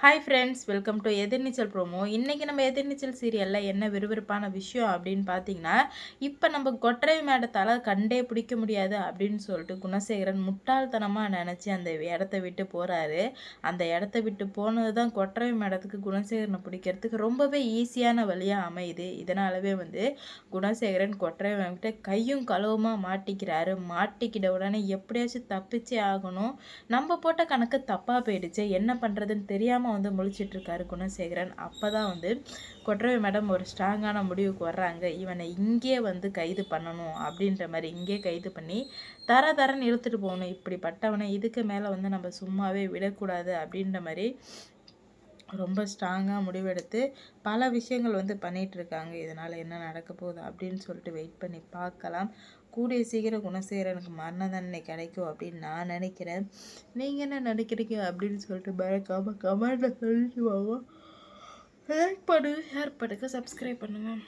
Hi friends welcome to Ethirneechal promo இன்றைக்கி நம்ம எதிர்நீச்சல் சீரியலில் என்ன விறுவிறுப்பான விஷயம் அப்படின்னு பார்த்தீங்கன்னா இப்போ நம்ம கொட்டரை மேடத்தால் கண்டே பிடிக்க முடியாது அப்படின்னு சொல்லிட்டு குணசேகரன் முட்டாள்தனமாக நினச்சி அந்த இடத்த விட்டு போகிறாரு அந்த இடத்த விட்டு போனது தான் கொட்டரை மேடத்துக்கு குணசேகரனை பிடிக்கிறதுக்கு ரொம்பவே ஈஸியான வழியாக அமையுது. இதனாலவே வந்து குணசேகரன் கொட்டரை மேம்கிட்ட கையும் களவுமாக மாட்டிக்கிறாரு. மாட்டிக்கிட்ட உடனே எப்படியாச்சும் தப்பிச்சே ஆகணும். நம்ம போட்ட கணக்கு தப்பாக போயிடுச்சு. என்ன பண்ணுறதுன்னு தெரியாமல் வந்து முழிச்சிட்ருக்காரு குணசேகரன். அப்போ தான் வந்து கொற்றவை மேடம் ஒரு ஸ்ட்ராங்கான முடிவுக்கு வர்றாங்க. இவனை இங்கே வந்து கைது பண்ணணும் அப்படின்ற மாதிரி இங்கே கைது பண்ணி தர தரன்னு இழுத்துட்டு போகணும். இப்படிப்பட்டவனை இதுக்கு மேலே வந்து நம்ம சும்மாவே விடக்கூடாது அப்படின்ற மாதிரி ரொம்ப ஸ்ட்ராங்காக முடிவெடுத்து பல விஷயங்கள் வந்து பண்ணிகிட்ருக்காங்க இதனால் என்ன நடக்க போகுது அப்படின்னு சொல்லிட்டு வெயிட் பண்ணி பார்க்கலாம். கூடிய சீக்கிரம் குணசேகரனுக்கு மரண தண்டனை கிடைக்கும் அப்படின்னு நான் நினைக்கிறேன். நீங்கள் என்ன நினைக்கிறீங்க அப்படின்னு சொல்லிட்டு மறக்காமல் கமெண்டில் சொல்லிட்டு வாங்க. லைக் பண்ணுங்கள் ஷேர் பண்ணுங்கள் சப்ஸ்கிரைப் பண்ணுங்கள்